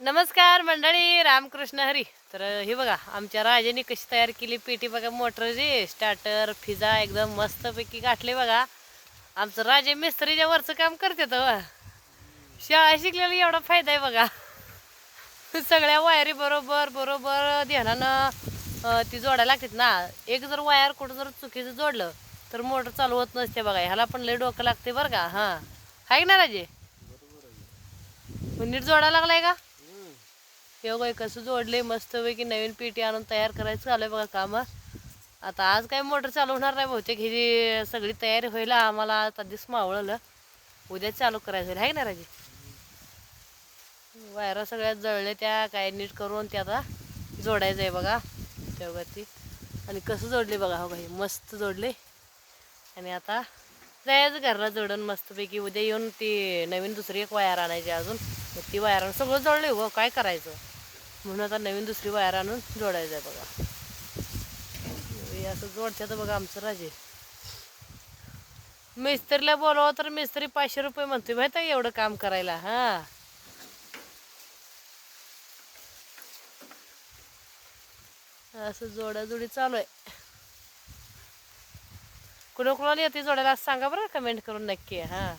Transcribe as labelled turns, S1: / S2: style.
S1: नमस्कार मंडळी रामकृष्ण हरी. तर हे बघा आमच्या राजाने कशी तयार केली पेटी बघा मोटरची स्टार्टर फिजा एकदम मस्तपैकी गाठले बघा. आमचं राजे मिस्त्रीच्या वरचं काम करते तर हो. शाळा शिकलेला एवढा फायदा आहे बघा. सगळ्या वायरी बरोबर बरोबर ध्यानानं ती जोडायला लागतात ना. एक जर वायर कुठं जर चुकीचं जोडलं तर मोटर चालू होत नसते बघा. ह्याला पण लय डोकं लागते बरं का. हां. आहे ना राजे? नीट जोडायला लागलाय का? हे बघा कसं जोडले मस्तपैकी नवीन पेटी आणून तयार करायचं चालू आहे बघा काम. आता आज काय मोटर चालू होणार नाही बहुतेक. ही जी सगळी तयारी होईल आम्हाला आता दिस मावळलं. उद्या चालू करायचं होईल. आहे ना राजे? वायरा सगळ्यात जळले त्या काय नीट करून त्या आता जोडायचं आहे बघा तेव्हा ती आणि कसं जोडले बघा हो भाई मस्त जोडले आणि आता जायचं घरला जोडून मस्तपैकी. उद्या येऊन ती नवीन दुसरी एक वायर आणायची अजून. मग ती वायर सगळं जोडले हो. काय करायचं? म्हणून आता नवीन दुसरी वायर आणून जोडायचं आहे बघा. हे असं तर बघा आमचं राजे. मिस्त्रीला बोलावं तर मिस्त्री पाचशे रुपये म्हणतोय. माहिती आहे एवढं काम करायला? हा. असं जोडाजोडी चालू आहे. कुणा कुणाला येते जोडायला? असं सांगा बरं कमेंट करून नक्की. हा.